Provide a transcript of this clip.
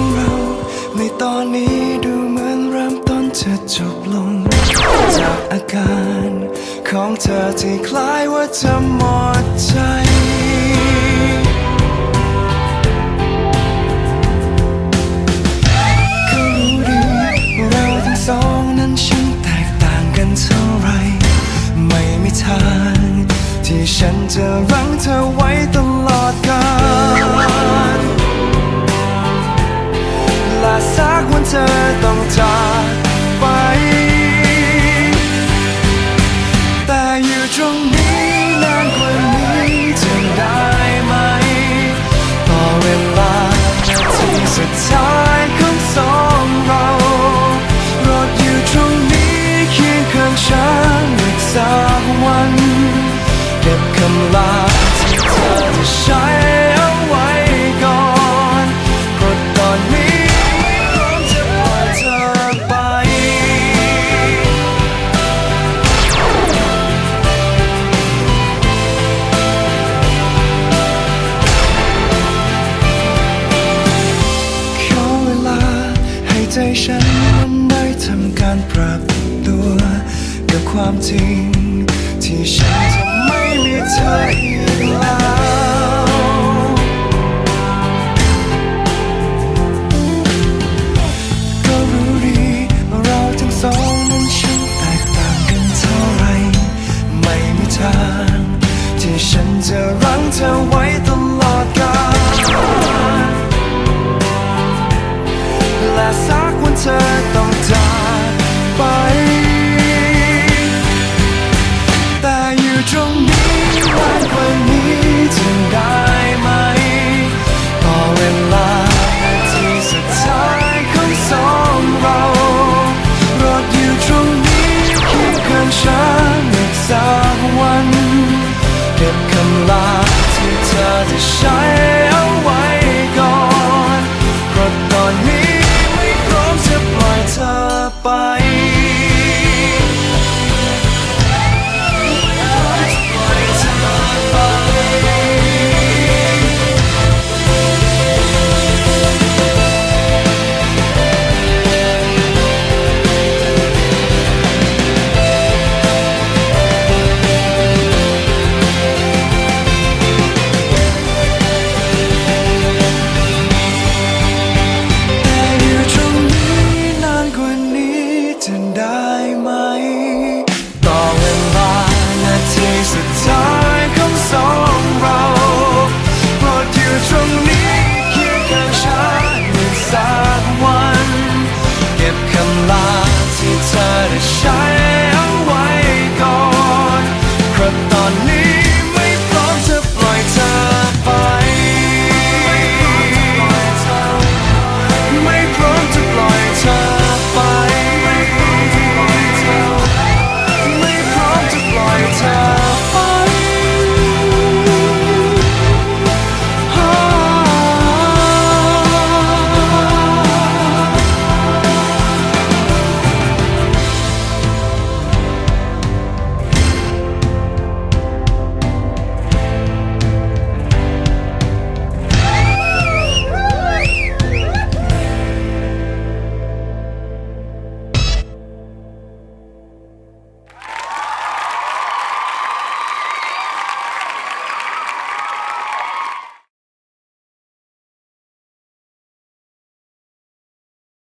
ของเรา ในตอนนี้ดูเหมือนเริ่มต้นจะจบลง จากอาการของเธอที่คล้ายว่าจะหมดใจก็รู้ดีเราทั้งสองนั้นช่างแตกต่างกันเท่าไร ไม่มีทาง ที่ฉันจะรั้งเธอไว้ตลอดกาล สักวันเธอต้องจ ความจริง ที่ฉันจะไม่มีเธออีกแล้วก็รู้ดีว่าเราทั้งสองนั้นช่างแตกต่างกันเท่าไร ไม่มีทาง ที่ฉันจะรั้งเธอไว้ตลอดกาลและสักวันเธอต้องจากไป